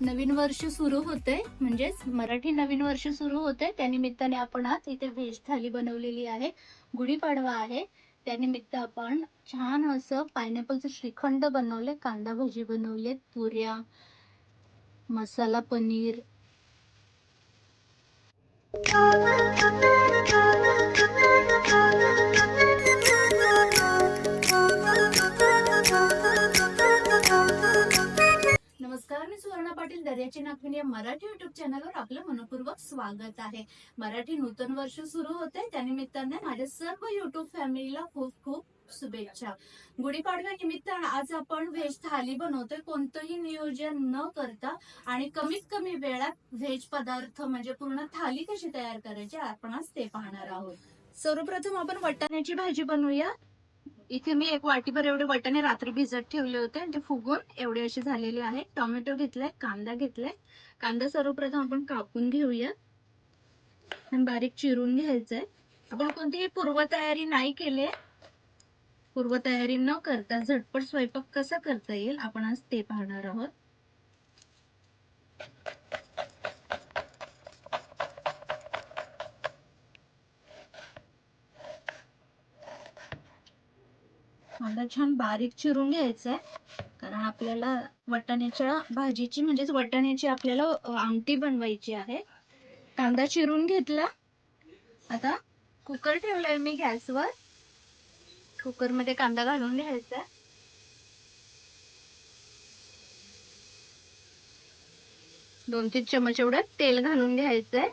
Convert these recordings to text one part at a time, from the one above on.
नवीन वर्ष सुरू होते म्हणजेच मराठी नवीन वर्ष सुरू होते त्यानिमित्ताने आपण आज इथे व्हेज थाली बनवलेली आहे. गुढीपाडवा आहे. त्यानिमित्त आपण छान असं पायनॅपलचं श्रीखंड बनवले कांदा भजी बनवले पुऱ्या मसाला पनीर. नमस्कार पाटील दर्याची नागविणी या मराठी युट्यूब चॅनलवर आपलं मनपूर्वक स्वागत आहे. मराठी नूतन वर्ष सुरू होते त्यानिमित्ताने माझ्या सर्व युट्यूब फॅमिलीला खूप खूप शुभेच्छा. गुढीपाडव्या निमित्त आज आपण व्हेज थाली बनवतोय. कोणतंही नियोजन न करता आणि कमीत कमी वेळात व्हेज पदार्थ म्हणजे पूर्ण थाली कशी तयार करायची आपण आज ते पाहणार आहोत. सर्वप्रथम आपण वटाण्याची भाजी बनवूया. इथे मी एक वाटीभर एवढे वटाणे रात्री भिजत ठेवले होते आणि ते फुगून एवढे असे झालेले आहेत. टोमॅटो घेतलाय कांदा घेतलाय. कांदा सर्वप्रथम आपण कापून घेऊया. आणि बारीक चिरून घ्यायचंय. आपण कोणतीही पूर्वतयारी नाही केली पूर्वतयारी न करता झटपट स्वयंपाक कसा करता येईल आपण आज ते पाहणार आहोत. कांदा छान बारीक चिरून घ्यायचा आहे. कारण आपल्याला वटाण्याच्या भाजीची म्हणजेच वटाण्याची आपल्याला आमटी बनवायची आहे. कांदा चिरून घेतला. आता कुकर ठेवलाय मी गॅसवर. कुकरमध्ये कांदा घालून घ्यायचा दोन तीन चमच एवढं तेल घालून घ्यायचंय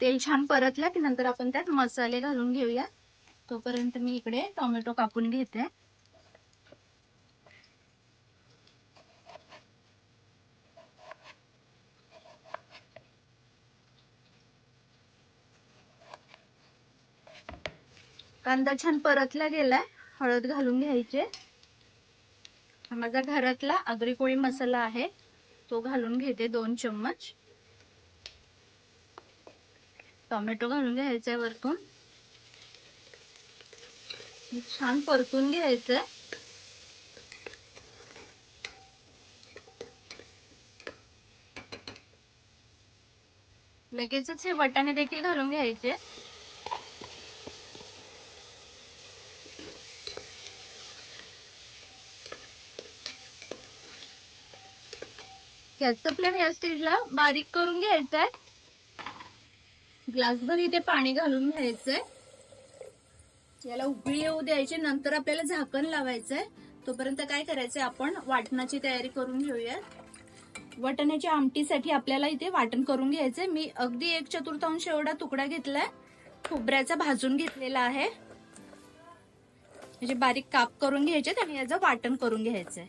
तेल छान परतलं की नंतर आपण त्यात मसाले घालून घेऊया. तोपर्यंत मी इकडे टोमॅटो कापून घेते. कांदा छान परतला गेलाय. हळद घालून घ्यायचे. माझा घरातला आगरी कोळी मसाला आहे. तो घालून घेते दोन चम्मच. टोमॅटो घालून घ्यायचंय वरतून. छान परतून घ्यायचंय. लगेचच हे वाटाणे देखील घालून घ्यायचे. गॅसचा फ्लेम या स्टेजला बारीक करून घ्यायचा आहे ग्लासभर इथे पाणी घालून घ्यायचंय. याला उकळी येऊ द्यायची नंतर आपल्याला झाकण लावायचंय. तोपर्यंत काय करायचंय आपण? वाटणाची तयारी करून घेऊया वाटण्याच्या आमटीसाठी आपल्याला इथे वाटण करून घ्यायचंय. मी अगदी एक चतुर्थांश एवढा तुकडा घेतलाय. खोबऱ्याचा भाजून घेतलेला आहे. म्हणजे बारीक काप करून घ्यायचे आणि याचं वाटण करून घ्यायचंय.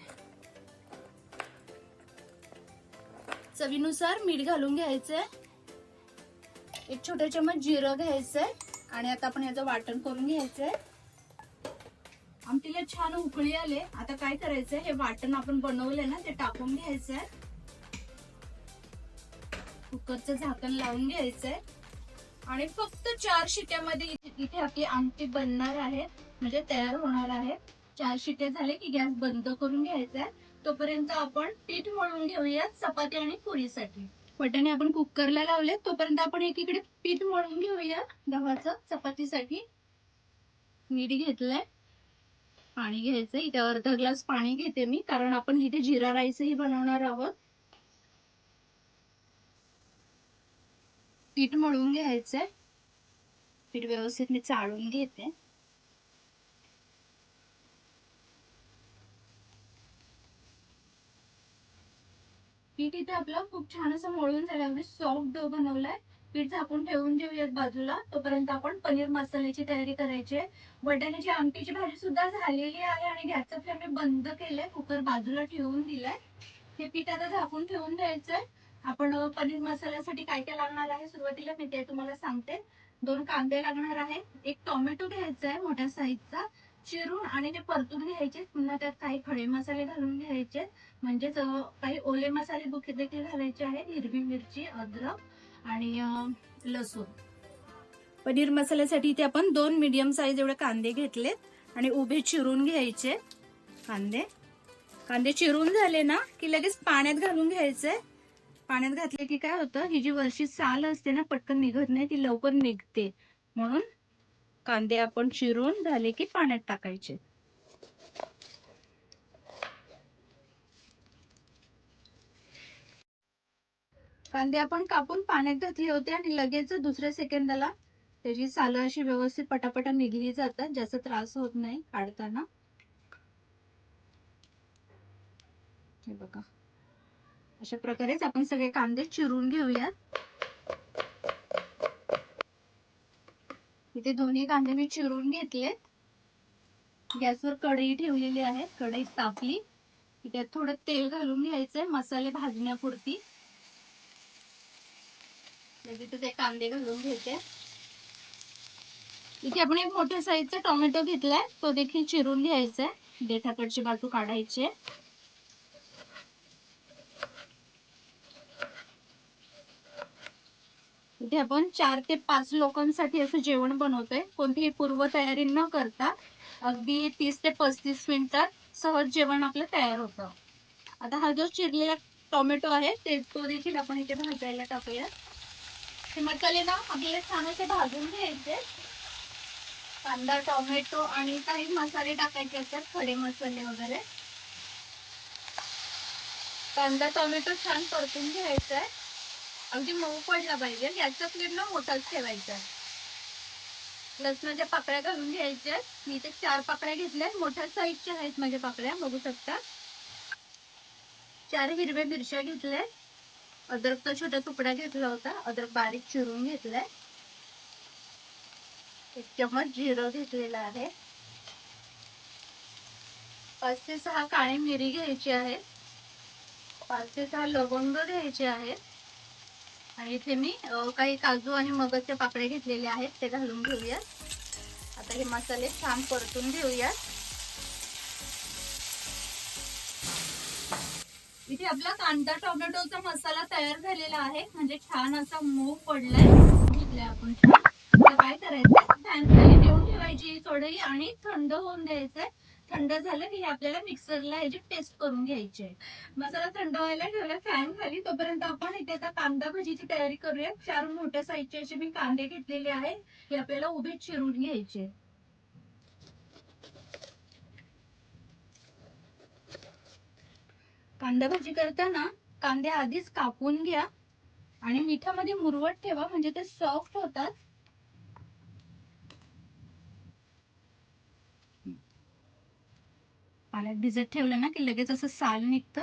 चवीनुसार मीठ घालून घ्यायचंय. एक छोटा चमच जिरं घ्यायचंय आणि आता आपण याचं वाटण करून घ्यायचंय. आमटीला छान उकळी आले. आता काय करायचंय? हे वाटण आपण बनवलंय ना ते टाकून घ्यायचंय. कुकरचं झाकण लावून घ्यायचंय. आणि फक्त चार शिट्यामध्ये इथे आपली आमटी बनणार आहे. म्हणजे तयार होणार आहे. चार शिट्या झाले की गॅस बंद करून घ्यायचा आहे तोपर्यंत आपण पीठ मळून घेऊयात चपाती आणि पुरीसाठी. वटाणे आपण कुकरला लावले तोपर्यंत आपण एकीकडे पीठ मळून घेऊया. गव्हाचं चपातीसाठी. मीठ घेतलंय. पाणी घ्यायचं इथे अर्धा ग्लास पाणी घेते मी कारण आपण इथे जिरा राईसही बनवणार आहोत. पीठ मळून घ्यायचंय. पीठ व्यवस्थित मी चाळून घेते. पीठ इथे आपलं खूप छान असं मळून झाल्यामुळे सॉफ्ट डो बनवलाय. पीठ झाकून ठेवून घेऊयात बाजूला. तोपर्यंत आपण पनीर मसाल्याची तयारी करायची आहे. वटाण्याची आमटीची भाजी सुद्धा झालेली आहे आणि गॅसचा फ्लेम मी बंद केलाय. कुकर बाजूला ठेवून दिलाय. हे पीठ आता झाकून ठेवून द्यायचंय आपण पनीर मसाल्यासाठी काय काय लागणार आहे सुरुवातीला मी ते तुम्हाला सांगते. दोन कांदे लागणार आहेत. एक टोमॅटो घ्यायचा आहे मोठ्या साईजचा चिरून आणि ते परतून घ्यायचे पुन्हा त्यात काही खडे मसाले घालून घ्यायचे म्हणजेच काही ओले मसाले बुके देखील घालायचे आहेत. हिरवी मिरची अद्रक आणि लसूण. पनीर मसाल्यासाठी इथे आपण दोन मीडियम साईज एवढे कांदे घेतलेत आणि उभे चिरून घ्यायचे कांदे. कांदे चिरून झाले ना की लगेच पाण्यात घालून घ्यायचे. पाण्यात घातले की काय होतं ही जी वरची साल असते ना पटकन निघत नाही ती लवकर निघते. म्हणून कांदे आपण चिरून झाले की पाण्यात टाकायचे. कांदे आपण कापून पाण्यात घातले होते आणि लगेच दुसऱ्या सेकंदाला त्याची सालं अशी व्यवस्थित पटापटा निघली जातात जास्त त्रास होत नाही काढताना. हे बघा. अशा प्रकारेच आपण सगळे कांदे चिरून घेऊयात. इथे दोन्ही कांदे मी चिरून घेतलेत. गॅसवर कढई ठेवलेली आहे. कढई तापली. त्यात थोडं तेल घालून घ्यायचंय. मसाले भाजण्यापुरती. म्हणजे तिथे ते कांदे घालून घेते. इथे आपण एक मोठ्या साईजचा टोमॅटो घेतलाय. तो देखील चिरून घ्यायचा आहे देठाकडची बाजू काढायची आहे. इथे आपण चार ते पाच लोकांसाठी असं जेवण बनवतोय. कोणतीही पूर्वतयारी न करता अगदी तीस ते पस्तीस मिनिटात सहज जेवण आपलं तयार होतं. आता हा जो चिरलेला टोमॅटो आहे ते तो देखील आपण इथे भाजायला टाकूया हे मसाले ना आपल्याला छान असे भाजून घ्यायचे. कांदा टोमॅटो आणि काही मसाले टाकायचे असतात खडे मसाले वगैरे. कांदा टोमॅटो छान परतून घ्यायचा आहे. अगदी मऊ पडला पाहिजे. याचा फ्लेम ना मोठाच ठेवायचा आहे. लसणाच्या पाकळ्या घालून घ्यायच्या मी इथे चार पाकळ्या घेतल्या मोठ्या साईजच्या आहेत माझ्या पाकळ्या. बघू शकता. चार हिरव्या मिरच्या घेतल्या अद्रकचा छोटा तुकडा घेतला होता. अद्रक बारीक चिरून घेतलाय. एक चमच जिरं घेतलेलं आहे. पाच ते सहा काळी मिरी घ्यायची आहे. पाच ते सहा लवंग घ्यायचे आहेत. आणि इथे मी. काही काजू आणि मगजच्या पाकळ्या घेतलेल्या आहेत ते घालून घेऊयात. आता हे मसाले छान परतून घेऊयात. इथे आपला कांदा टोमॅटोचा मसाला तयार झालेला आहे. म्हणजे छान असा मऊ पडलाय. घेतलाय आपण काय करायचं फॅन खाली ठेवून ठेवायची थोडी आणि थंड होऊन द्यायचंय. थंड झालं की हे आपल्याला मिक्सरला ह्याची पेस्ट करून घ्यायची आहे. मसाला थंड व्हायला ठेवला फॅन खाली तोपर्यंत आपण इथे आता कांदा भजीची तयारी करूया. चार मोठ्या साईजचे असे मी कांदे घेतलेले आहे हे आपल्याला उभे चिरून घ्यायचे कांदा भाजी करताना कांदे आधीच कापून घ्या आणि मिठामध्ये मुरवट ठेवा म्हणजे ते सॉफ्ट होतात. पाण्यात भिजत ठेवलं ना की लगेच असं साल निघतं.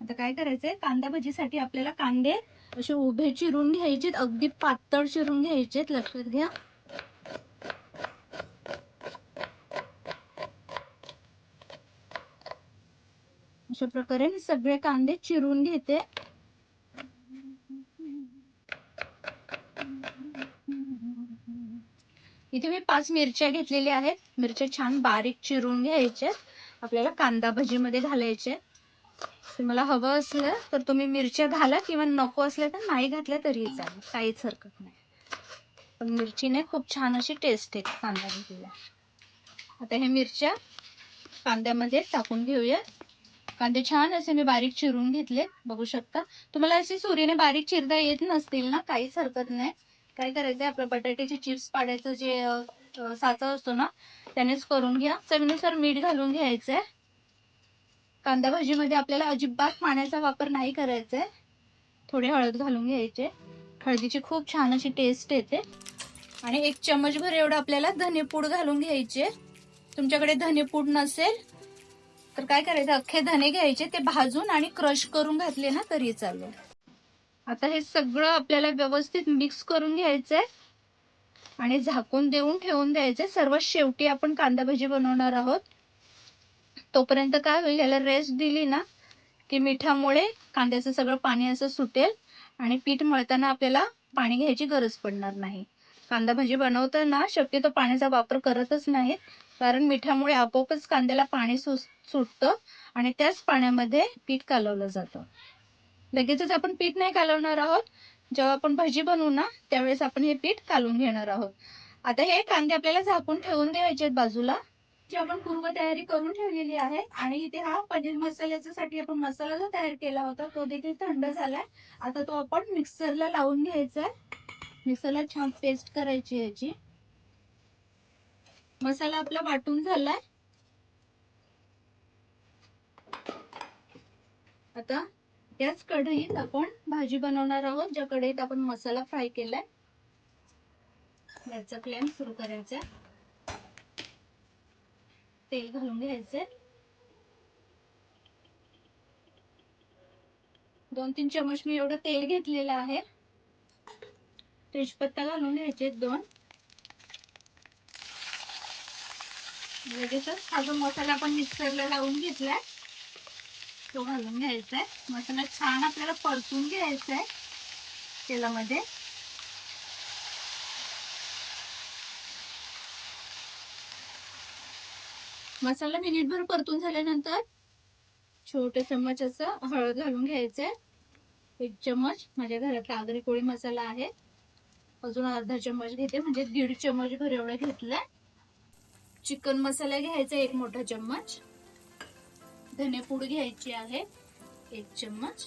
आता काय करायचंय? कांदा भजीसाठी आपल्याला कांदे असे उभे चिरून घ्यायचेत अगदी पातळ चिरून घ्यायचेत. लक्षात घ्या. अशा प्रकारे मी सगळे कांदे चिरून घेते. इथे मी पाच मिरच्या घेतलेल्या आहेत. मिरच्या छान बारीक चिरून घ्यायच्या आपल्याला कांदा भजीमध्ये घालायचे. तुम्हाला हवं असलं तर तुम्ही मिरच्या घाला किंवा नको असल्या तर नाही घातल्या तरी चालेल. काहीच हरकत नाही. पण मिरचीने खूप छान अशी टेस्ट येते कांदा भजीला. आता हे मिरच्या कांद्यामध्ये टाकून घेऊया. कांदे छान असे मी बारीक चिरून घेतले बघू शकता. तुम्हाला असे सुरीने बारीक चिरता येत नसतील ना? काहीच हरकत नाही. काय करायचं आपलं बटाट्याचे चिप्स पाडायचं जे साचा असतो ना त्यानेच करून घ्या. चवीनुसार मीठ घालून घ्यायचंय. कांदा भाजीमध्ये आपल्याला अजिबात पाण्याचा वापर नाही करायचा आहे थोडी हळद घालून घ्यायचे. हळदीची खूप छान अशी टेस्ट येते. आणि एक चमचभर एवढं आपल्याला धनेपूड घालून घ्यायचे तुमच्याकडे धनेपूड नसेल तर काय करायचं? अख्खे धने घ्यायचे ते भाजून आणि क्रश करून घातले ना तरी चालेल. आता हे सगळं आपल्याला व्यवस्थित मिक्स करून घ्यायचंय. आणि झाकून देऊन ठेवून द्यायचे. सर्वात शेवटी आपण कांदा भजी बनवणार आहोत. तोपर्यंत काय होईल याला रेस्ट दिली ना की मिठामुळे कांद्याचं सगळं पाणी असं सुटेल आणि पीठ मळताना आपल्याला पाणी घ्यायची गरज पडणार नाही. कांदा भजी बनवताना शक्यतो पाण्याचा वापर करतच नाही कारण मिठामुळे आपोआपच कांद्याला पाणी सु सुटतं आणि त्याच पाण्यामध्ये पीठ कालवलं जातं. लगेचच आपण पीठ नाही कालवणार आहोत जेव्हा आपण भजी बनवू ना त्यावेळेस आपण हे पीठ कालवून घेणार आहोत. आता हे कांदे आपल्याला झाकून ठेवून द्यायचे आहेत बाजूला. ची आपण पूर्व तयारी करून ठेवलेली आहे आणि इथे हा पनीर मसाल्याच्या साठी आपण मसाला जो तयार केला होता तो देखील थंड झालाय. आता तो आपण मिक्सरला लावून घ्यायचा आहे मिक्सरला छान पेस्ट करायची याची मसाला आपला वाटून झालाय. आता याच कढईत आपण भाजी बनवणार आहोत ज्या कढईत आपण मसाला फ्राय केलाय. याचा फ्लेम सुरू करायचा तेल घालून घ्यायचे दोन तीन चमच मी एवढं तेल घेतलेलं आहे. तेजपत्ता घालून घ्यायचे दोन. लगेचच हा जो मसाला आपण मिक्सरला लावून घेतलाय तो घालून घ्यायचा आहे मसाला छान आपल्याला परतून घ्यायचा आहे तेलामध्ये. मसाला मिनिटभर परतून झाल्यानंतर छोटे चम्मच असं हळद घालून घ्यायचंय. एक चम्मच माझ्या घरात आगरी कोळी मसाला आहे. अजून अर्धा चम्मच घेते म्हणजे दीड चम्मच भर एवढं घेतलंय. चिकन मसाला घ्यायचा एक मोठा चम्मच. धनेपूड घ्यायची आहे एक चम्मच.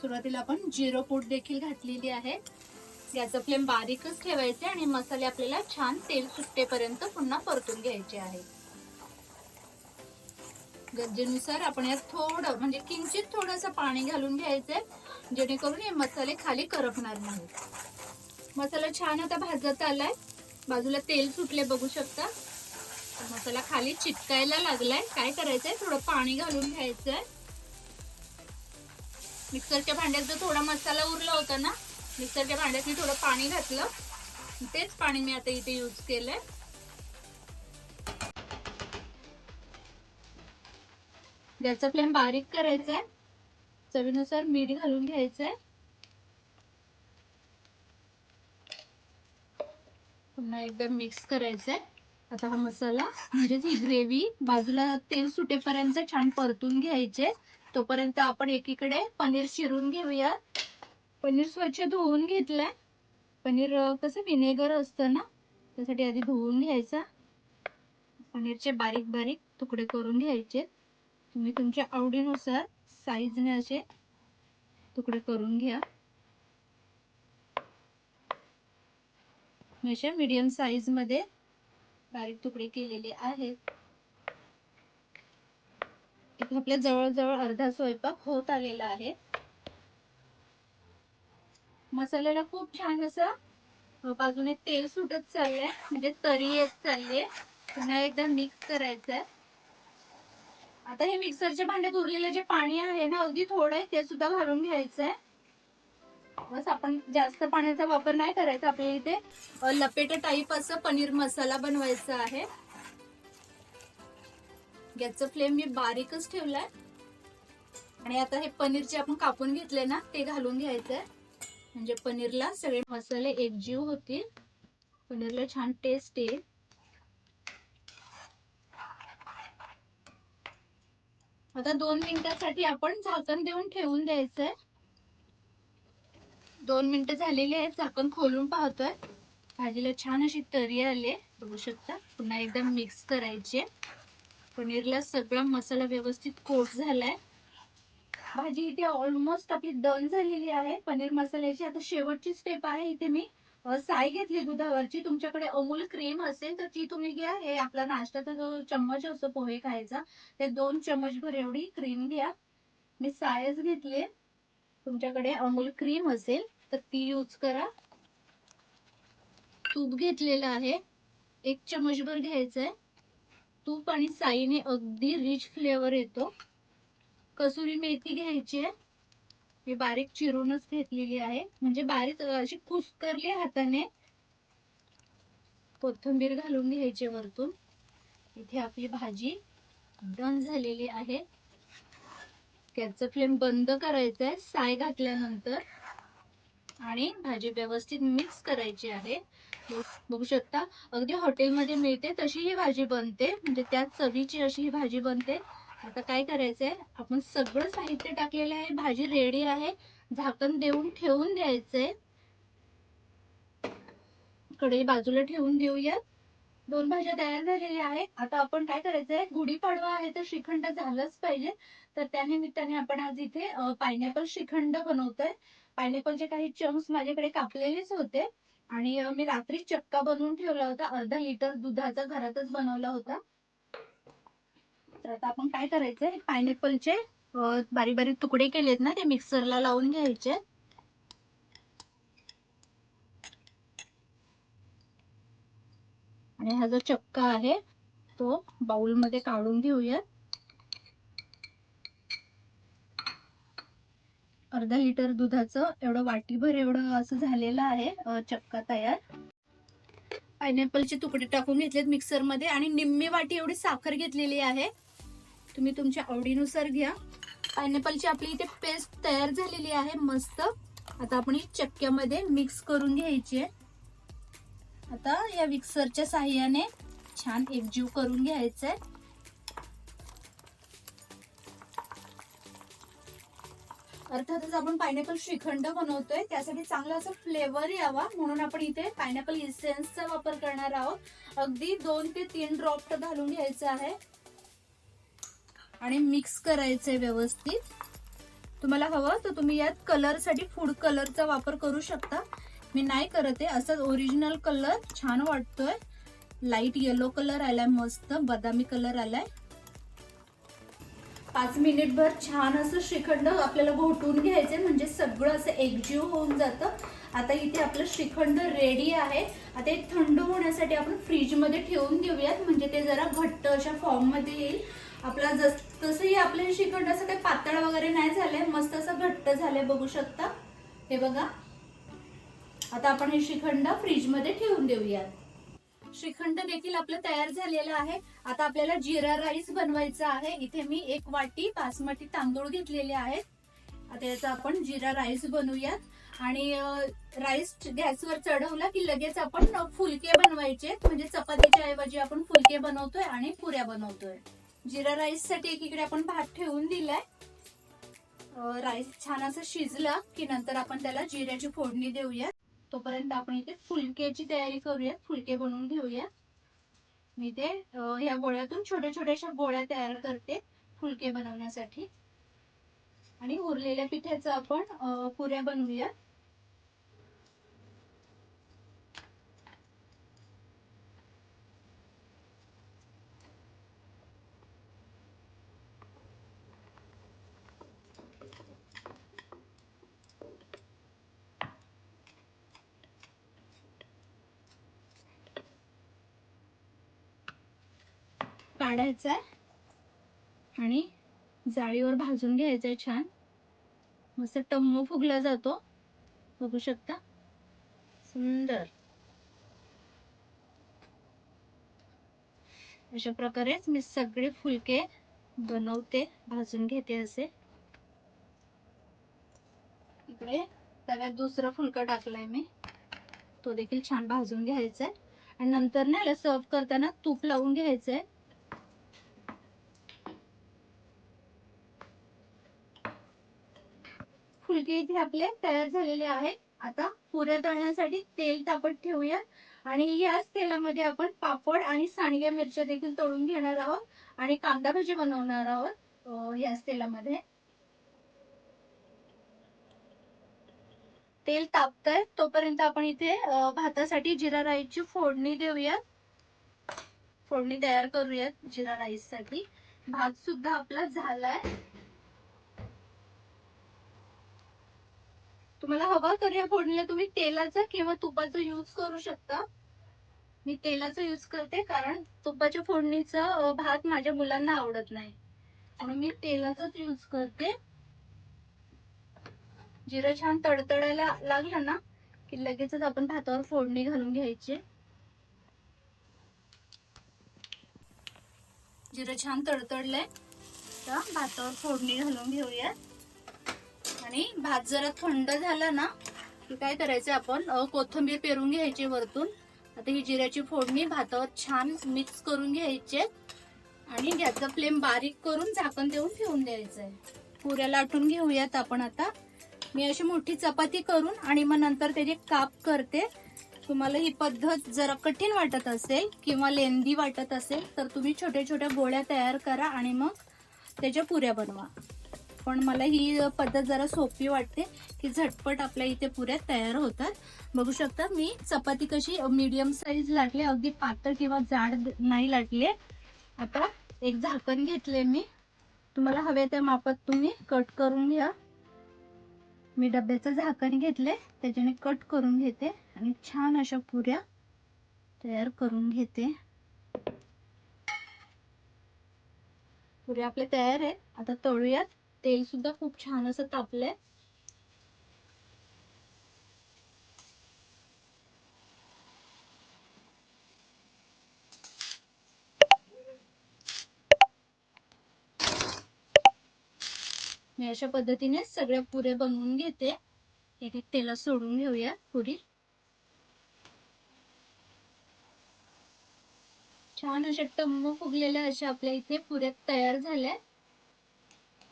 सुरुवातीला आपण जिरो पूड देखील घातलेली आहे. याचं फ्लेम बारीकच ठेवायचे आणि मसाले आपल्याला छान तेल सुट्टेपर्यंत पुन्हा परतून घ्यायचे आहे. गरजेनुसार आपण यात थोडं म्हणजे किंचित थोडस पाणी घालून घ्यायचंय जेणेकरून हे मसाले खाली करपणार नाही मसाला छान आता भाजत आलाय. बाजूला तेल सुटले बघू शकता. मसाला खाली चिटकायला लागलाय. काय करायचंय? थोडं पाणी घालून घ्यायचंय. मिक्सरच्या भांड्यात जो थोडा मसाला उरला होता ना मिक्सरच्या भांड्यात मी थोडं पाणी घातलं. तेच पाणी मी आता इथे यूज केलंय. गॅसचा फ्लेम बारीक करायचा आहे चवीनुसार मीठ घालून घ्यायचंय. पुन्हा एकदा मिक्स करायचंय. आता हा मसाला म्हणजेच ही ग्रेव्ही बाजूला तेल सुटेपर्यंत छान परतून घ्यायचे. तोपर्यंत आपण एकीकडे पनीर शिरून घेऊया. पनीर स्वच्छ धुवून घेतलंय. पनीर कसं विनेगर असतं ना त्यासाठी आधी धुवून घ्यायचा. पनीरचे बारीक बारीक तुकडे करून घ्यायचे. तुम्ही तुमच्या आवडीनुसार साईजने असे तुकडे करून घ्या. अशा मीडियम साईजमध्ये बारीक तुकडे केलेले आहेत. आपल्या जवळजवळ अर्धा स्वयंपाक होत आलेला आहे. मसाल्याला खूप छान असं बाजूने तेल सुटत चाललंय. म्हणजे तरी येत चालले पुन्हा एकदा मिक्स करायचंय. आता हे मिक्सरच्या भांड्यात उरलेलं जे पाणी आहे ना अगदी थोडं आहे ते सुद्धा घालून घ्यायचंय. बस आपण जास्त पाण्याचा वापर नाही करायचा. आपल्या इथे लपेट टाईप असं पनीर मसाला बनवायचा आहे. गॅसचं फ्लेम मी बारीकच ठेवलाय. आणि आता हे पनीर जे आपण कापून घेतले ना ते घालून घ्यायचंय. म्हणजे पनीरला सगळे मसाले एकजीव होतील. पनीरला छान टेस्ट येईल. आता दोन मिनिटासाठी आपण झाकण देऊन ठेवून द्यायचंय. दोन मिनिटं झालेली आहेत झाकण खोलून पाहतोय. भाजीला छान अशी तरी आली बघू शकता. पुन्हा एकदा मिक्स करायचे पनीरला सगळा मसाला व्यवस्थित कोट झालाय. भाजी इथे ऑलमोस्ट आपली डन झालेली आहे. पनीर मसाल्याची आता शेवटची स्टेप आहे इथे मी. साय घेतली दुधावरची. तुमच्याकडे अमूल क्रीम असेल तर ती तुम्ही घ्या. हे आपला नाश्त्याचा जो चम्मच असतो पोहे खायचा. ते दोन चम्मच भर एवढी क्रीम घ्या. मी सायच घेतली तुमच्याकडे अमूल क्रीम असेल तर ती यूज करा. तूप घेतलेलं आहे. एक चमचभर घ्यायचंय. तूप आणि साईने अगदी रिच फ्लेवर येतो. कसुरी मेथी घ्यायची आहे. मी बारीक चिरूनच घेतलेली आहे. म्हणजे बारीक अशी कुसकरली हाताने कोथिंबीर घालून घ्यायची वरतून. इथे आपली भाजी डन झालेली आहे. गॅसचा फ्लेम बंद करायचा आहे साय घातल्यानंतर. आणि भाजी व्यवस्थित मिक्स करायची आहे. बघू शकता अगदी हॉटेलमध्ये मिळते तशी ही भाजी बनते. म्हणजे त्याच चवीची अशी ही भाजी बनते. आता काय करायचंय आपण सगळं साहित्य टाकलेलं आहे भाजी रेडी आहे. झाकण देऊन ठेवून द्यायचंय. कडे बाजूला ठेवून देऊया दोन भाज्या तयार झालेल्या आहेत. आता आपण काय करायचंय गुढीपाडवा आहे तर श्रीखंड झालंच पाहिजे. तर त्या निमित्ताने आपण आज इथे पायनॅपल श्रीखंड बनवतोय. पायनॅपलचे काही चंक्स माझ्याकडे कापलेलेच होते. आणि मी रात्री चक्का बनवून ठेवला होता. अर्धा लिटर दुधाचा घरातच बनवला होता. तर आता आपण काय करायचंय? पायनॅपलचे बारीक बारीक तुकडे केलेत ना ते मिक्सरला लावून घ्यायचे. आणि हा जो चक्का आहे तो बाउलमध्ये काढून घेऊयात. अर्धा लिटर दुधाचं एवढं वाटीभर एवढं असं झालेलं आहे चक्का तयार. पायनॅपलचे तुकडे टाकून घेतलेत मिक्सरमध्ये आणि निम्मी वाटी एवढी साखर घेतलेली आहे. तुम्ही तुमच्या आवडीनुसार घ्या. पायनॅपलची आपली इथे पेस्ट तयार झालेली आहे मस्त. आता आपण ही चक्क्यामध्ये मिक्स करून घ्यायची आहे. आता या मिक्सरच्या साह्याने छान एकजीव करून घ्यायचंय. अर्थातच आपण पायनॅपल श्रीखंड बनवतोय. त्यासाठी चांगला असा फ्लेवर यावा. म्हणून आपण इथे पायनॅपल इसेन्सचा वापर करणार आहोत. अगदी दोन ते तीन ड्रॉप घालून घ्यायचं आहे. आणि मिक्स करायचंय व्यवस्थित. तुम्हाला हवं तर तुम्ही यात कलरसाठी फूड कलरचा वापर करू शकता. मी नाही करत आहे. असाच ओरिजिनल कलर छान वाटतोय. लाइट येलो कलर आलाय मस्त. बदामी कलर आलाय. पाच मिनिटभर छान असं श्रीखंड आपल्याला घोटून घ्यायचे म्हणजे सगळं असं एकजीव होऊन जातं. आता इथे आपलं श्रीखंड रेडी आहे. आता हे थंड होण्यासाठी आपण फ्रीजमध्ये ठेवून देऊयात म्हणजे ते जरा घट्ट अशा फॉर्ममध्ये येईल. आपला जस तसंही आपलं हे श्रीखंड असं काही पातळ वगैरे नाही झालंय मस्त असं घट्ट झालंय बघू शकता. हे बघा. आता आपण हे श्रीखंड फ्रीजमध्ये ठेवून देऊयात. श्रीखंड देखील आपलं तयार झालेलं आहे. आता आपल्याला जिरा राईस बनवायचा आहे. इथे मी एक वाटी बासमती तांदूळ घेतलेले आहेत. आता याचा आपण जिरा राईस बनवूयात. आणि राईस गॅसवर चढवला की लगेच आपण फुलके बनवायचे. म्हणजे चपातीच्या ऐवजी आपण फुलके बनवतोय आणि पुऱ्या बनवतोय. जिरा राईससाठी एकीकडे आपण भात ठेवून दिलाय. राईस छान असं शिजला की नंतर आपण त्याला जिऱ्याची फोडणी देऊयात. तोपर्यंत आपण इथे फुलक्याची तयारी करूया. फुलके बनवून घेऊया. मी ते ह्या गोळ्यातून छोट्या छोट्याशा गोळ्या तयार करते फुलके बनवण्यासाठी. आणि उरलेल्या पिठाचं आपण पुऱ्या बनवूया काढायचा आणि जाळीवर भाजून घ्यायचं आहे छान. मस्त टम्म फुगला जातो. बघू शकता. सुंदर. अशा प्रकारेच मी सगळे फुलके बनवते भाजून घेते असे. इकडे तव्यात दुसरं फुलकं टाकलंय मी. तो देखील छान भाजून घ्यायचा आहे. आणि नंतर ना याला सर्व करताना तूप लावून घ्यायचंय फुलके इथे आपले तयार झालेले आहेत. आता पुऱ्या तळण्यासाठी तेल तापत ठेवूया आणि याच तेलामध्ये आपण पापड आणि सांडग्या मिरच्या देखील तळून घेणार आहोत. आणि कांदा भाजी बनवणार आहोत याच तेलामध्ये. तेल तापतंय तोपर्यंत आपण इथे भातासाठी जिरा राईसची फोडणी देऊयात. फोडणी तयार करूयात जिरा राईससाठी भात सुद्धा आपला झालाय. तुम्हाला हवा तर या फोडणीला. तुम्ही तेलाचा किंवा तुपाचा यूज करू शकता. मी तेलाचा यूज करते कारण तुपाच्या फोडणीचा भात माझ्या मुलांना आवडत नाही. म्हणून मी तेलाचाच यूज करते. जिरं छान तडतडायला लागलं ना की लगेचच आपण भातावर फोडणी घालून घ्यायची. जिरं छान तडतडलंय. तर भातावर फोडणी घालून घेऊया आणि भात जरा थंड झाला ना की काय करायचं आपण? कोथंबीर कोथिंबीर पेरून घ्यायची वरतून. आता ही जिऱ्याची फोडणी भातावर छान मिक्स करून घ्यायची आणि गॅसचा फ्लेम बारीक करून झाकण देऊन ठेवून द्यायचंय. पुऱ्या लाटून घेऊयात आपण आता. मी अशी मोठी चपाती करून आणि मग नंतर त्याचे काप करते तुम्हाला ही पद्धत जरा कठीण वाटत असेल किंवा लेंदी वाटत असेल तर तुम्ही छोट्या छोट्या गोळ्या तयार करा आणि मग त्याच्या पुऱ्या बनवा. पण मला ही पद्धत जरा सोपी वाटते की झटपट आपल्या इथे पुऱ्या तयार होतात. बघू शकता मी चपाती कशी मीडियम साईज लाटली अगदी पातळ किंवा जाड नाही लाटली आता एक झाकण घेतले मी. तुम्हाला हवे त्या मापात तुम्ही कट करून घ्या. मी डब्याचं झाकण घेतले त्याच्याने कट करून घेते आणि छान अशा पुऱ्या तयार करून घेते. पुऱ्या आपल्या तयार आहेत. आता तळूयात. तेल सुद्धा खूप छान असं तापलंय. मी अशा पद्धतीने सगळ्या पुऱ्या बनवून घेते. एक एक तेला सोडून घेऊया पुरी. छान अशा टम्म फुगलेल्या अशा आपल्या इथे पुऱ्या तयार झाल्या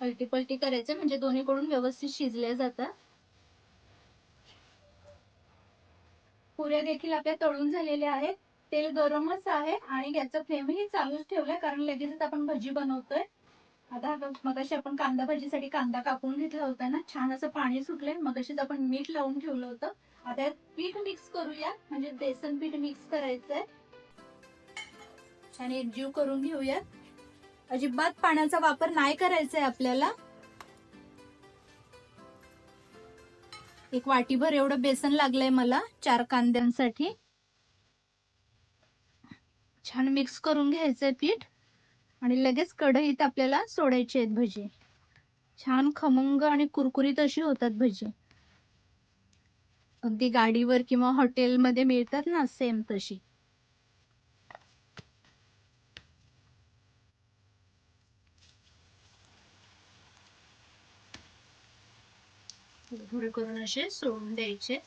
पलटी पलटी करायचं म्हणजे दोन्हीकडून व्यवस्थित शिजल्या जातात. पुऱ्या देखील आपल्या तळून झालेल्या आहेत. तेल गरमच आहे आणि गॅसचा फ्लेमही चालूच ठेवलाय कारण लगेचच आपण भजी बनवतोय. आता मगाशी आपण कांदा भाजीसाठी कांदा कापून घेतला होता ना छान असं पाणी सुटलंय. मगाशीच आपण मीठ लावून ठेवलं होतं. आता यात पीठ मिक्स करूया म्हणजे बेसन पीठ मिक्स करायचंय. छान एकजीव करून घेऊयात. अजिबात पाण्याचा वापर नाही करायचा आहे आपल्याला. एक वाटीभर एवढं बेसन लागलंय मला चार कांद्यांसाठी. छान मिक्स करून घ्यायचंय पीठ आणि लगेच कढईत आपल्याला सोडायची आहेत भजी. छान खमंग आणि कुरकुरीत अशी होतात भजी. अगदी गाडीवर किंवा हॉटेलमध्ये मिळतात ना सेम तशी. थोडे करून असे सोडून द्यायचे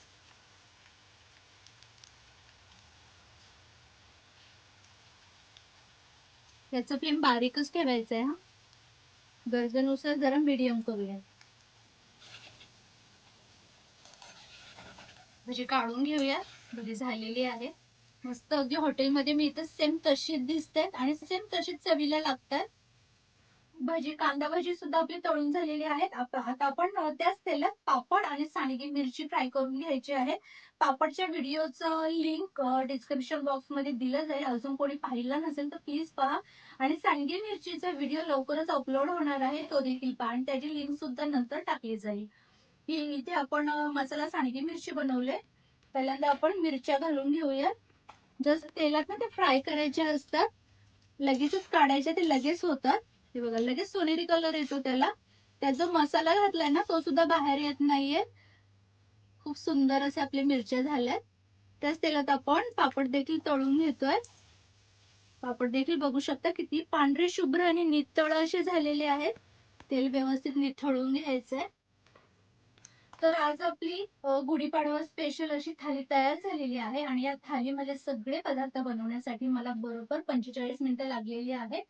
त्याचं फ्लेम बारीकच ठेवायचं आहे हा गरजेनुसार जरा मीडियम करूया. म्हणजे काढून घेऊया. म्हणजे झालेली आहे. मस्त अगदी हॉटेलमध्ये मी तर सेम तशीच दिसतात आणि सेम तशीच चवीला लागतात. भजी कांदा भजी सुद्धा आपली तळून झालेली आहेत. आता आपण त्याच तेलात पापड आणि सांडगी मिरची फ्राय करून घ्यायची आहे. पापडच्या व्हिडिओचं लिंक डिस्क्रिप्शन बॉक्समध्ये दिलं जाईल अजून कोणी पाहिलं नसेल तर प्लीज पहा. आणि सांडगी मिरचीचा व्हिडिओ लवकरच अपलोड होणार आहे. तो देखील पहा. आणि त्याची लिंक सुद्धा नंतर टाकली जाईल. इथे आपण मसाला सांडगी मिरची बनवले. पहिल्यांदा आपण मिरच्या घालून घेऊया. जसं तेलात ना ते फ्राय करायचे असतात लगेचच काढायचे ते लगेच होतात. हे बघा लगेच सोनेरी कलर येतो त्याला. त्याचा मसाला घातलाय ना तो सुद्धा बाहेर येत नाहीये. खूप सुंदर असे आपले मिरच्या झाल्यात. त्याच तेलात आपण पापड देखील तळून घेतोय. पापड देखील बघू शकता किती पांढरे शुभ्र आणि नितळ असे झालेले आहेत. तेल व्यवस्थित निथळून घ्यायचंय. तर आज आपली गुढीपाडवा स्पेशल अशी थाली तयार झालेली आहे आणि या थालीमध्ये सगळे पदार्थ बनवण्यासाठी मला बरोबर पंचेचाळीस मिनिटं लागलेली आहेत.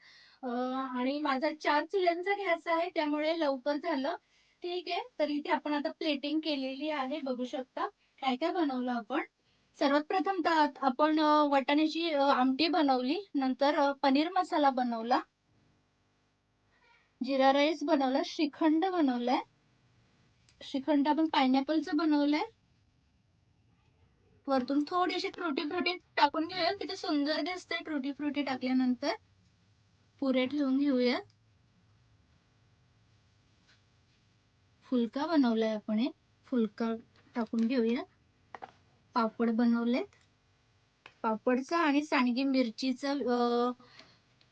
आणि माझा चार चुल्यांचा घ्यायचा आहे त्यामुळे लवकर झालं. ठीक आहे तर इथे आपण आता प्लेटिंग केलेली आहे बघू शकता. काय काय बनवलं आपण? सर्वात प्रथम आपण वटाण्याची आमटी बनवली. नंतर पनीर मसाला बनवला. जिरा राईस बनवला. श्रीखंड बनवलाय. श्रीखंड आपण पायनॅपलचं बनवलंय. वरतून थोडीशी फ्रुटी फ्रुटी टाकून घेऊया. किती सुंदर दिसते फ्रुटी फ्रुटी टाकल्यानंतर. पुरे ठेवून घेऊयात. फुलका बनवलाय आपण एक. फुलका टाकून घेऊया पापड बनवलेत. पापडचा आणि सांडगी मिरचीचा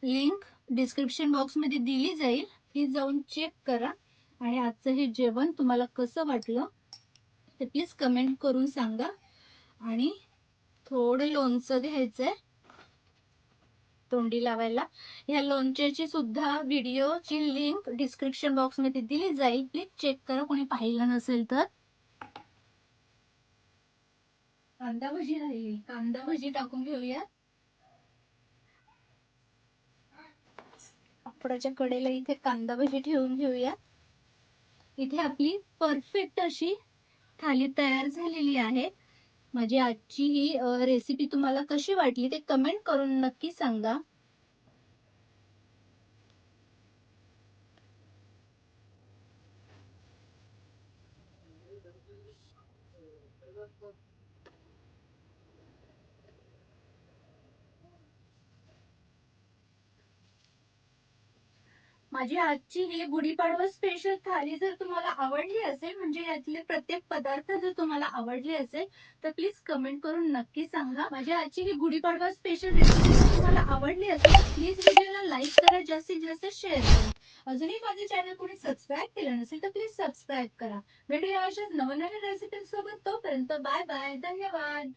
लिंक डिस्क्रिप्शन बॉक्समध्ये दिली जाईल. प्लीज जाऊन चेक करा. आणि आजचं हे जेवण तुम्हाला कसं वाटलं ते प्लीज कमेंट करून सांगा. आणि थोडं लोणचं घ्यायचंय. तोंडी लावायला. या लोणच्याची सुद्धा व्हिडिओची लिंक डिस्क्रिप्शन बॉक्समध्ये दिली जाईल. प्लीज चेक करा. कोणी पाहिलं नसेल तर. कांदा भजी राहील कांदा भजी टाकून घेऊया. पापडाच्या कडेला इथे कांदा भजी ठेवून घेऊया. इथे आपली परफेक्ट अशी थाली तयार झालेली आहे. माझी आजची ही रेसिपी तुम्हाला कशी वाटली ते कमेंट करून नक्की सांगा. माझी आजची ही गुढीपाडवा स्पेशल थाली जर तुम्हाला आवडली असेल म्हणजे यातले प्रत्येक पदार्थ जर तुम्हाला आवडले असेल तर प्लीज कमेंट करून नक्की सांगा. माझी आजची ही गुढीपाडवा स्पेशल रेसिपी जर तुम्हाला आवडली असेल तर प्लीज व्हिडिओला लाईक करा जास्तीत जास्त शेअर करा. अजूनही माझे चॅनल कोणी सबस्क्राईब केलं नसेल तर प्लीज सबस्क्राईब करा. भेटूया अशाच नवनवीन रेसिपी सोबत तोपर्यंत बाय बाय धन्यवाद.